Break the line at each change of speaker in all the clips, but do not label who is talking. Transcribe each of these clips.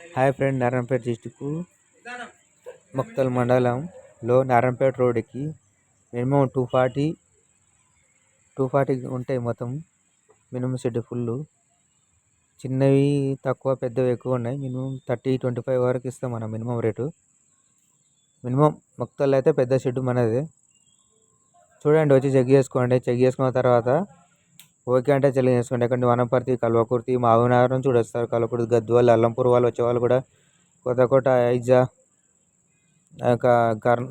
Hi friend Narayanpet district Maktal మండలంలో నారాయణపేట రోడ్డుకి minimum two forty two forty ఉంటాయి మొత్తం. మినిమం షెడ్ ఫుల్ చిన్నవి తక్కువ పెద్దవి ఎక్కువ ఉన్నాయి. మినిమం థర్టీ ట్వంటీ ఫైవ్ వరకు ఇస్తాం మనం మినిమం రేటు. మినిమం ముక్తల్ అయితే పెద్ద షెడ్ మనది. చూడండి వచ్చి చెక్ చేసుకోండి. చెక్ చేసుకున్న తర్వాత ఓకే అంటే చెల్లి చేసుకుంటే ఎక్కడ వనపర్తి కల్వకుర్తి మావినగర్ నుంచి కూడా వస్తారు. కల్వకుర్తి గద్వాల్ అల్లంపూర్ వాళ్ళు వచ్చే వాళ్ళు కూడా కొత్తకోట ఐజా కర్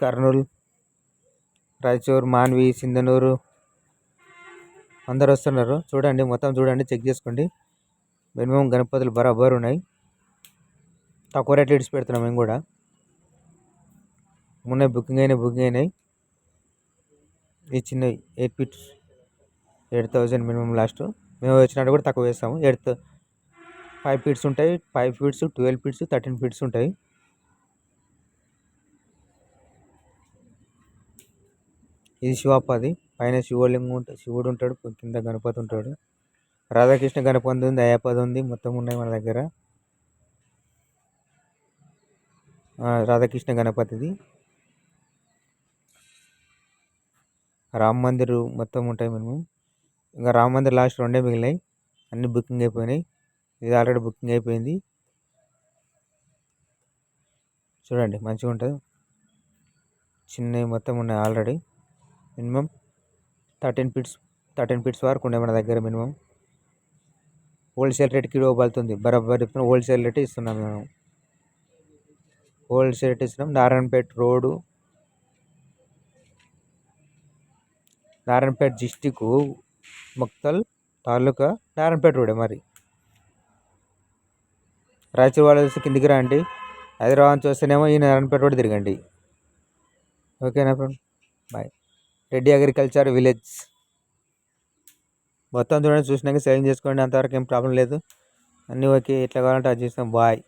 కర్నూలు రాయచూర్ మాన్వి సింధనూరు అందరు వస్తున్నారు. చూడండి మొత్తం చూడండి చెక్ చేసుకోండి. మినిమం గణపతులు బరాబర్ ఉన్నాయి. తక్కువ రేట్లు ఇడిచి పెడుతున్నాం మేము కూడా. మొన్న బుకింగ్ అయినాయి బుకింగ్ అయినాయి. ఈ చిన్నవి eight feets eight thousand minimum last. మేము వచ్చినట్టు కూడా తక్కువ వేస్తాము ఎయిట్ ఫైవ్ ఫీట్స్ ఉంటాయి. Five feets twelve feets thirteen feets ఉంటాయి. ఇది శివప్పది పైన శివలింగం ఉంటుంది శివుడు ఉంటాడు. కింద గణపతి ఉంటాడు. రాధాకృష్ణ గణపతి ఉంది. అయ్యపది ఉంది. మొత్తం ఉన్నాయి మన దగ్గర. రాధాకృష్ణ గణపతిది. రామ మందిర్ మొత్తం ఉంటాయి మేము ఇంకా రామ మందిర్ లాస్ట్ రెండే మిగిలినాయి. అన్నీ బుకింగ్ అయిపోయినాయి. ఇది ఆల్రెడీ బుకింగ్ అయిపోయింది. చూడండి మంచిగా ఉంటుంది. చిన్నవి మొత్తం ఉన్నాయి already minimum thirteen feets thirteen feets వరకు ఉండే మన దగ్గర మినిమం హోల్సేల్ రేట్కి ఇవ్వబడుతుంది బరాబర్ చెప్తున్నా హోల్సేల్ రేట్ ఇస్తున్నాం మేము. హోల్సేల్ రేట్ ఇస్తున్నాం. నారాయణపేట రోడ్డు. నారాయణపేట డిస్టిక్ ముక్తల్ తాలూకా నారాయణపేట రోడే మరి? రాయచూర్ వాళ్ళు కిందికి రండి. హైదరాబాద్ చూస్తేనేమో ఈ నారాయణపేట రోడ్ తిరగండి. ఓకేనా friend? Bye. Reddy agriculture village. మొత్తం చూడండి చూసినాక సేవింగ్ చేసుకోండి అంతవరకు ఏం ప్రాబ్లం లేదు. అన్నీ ఓకే ఎట్లా కావాలంటే అది చేస్తాం. బాయ్.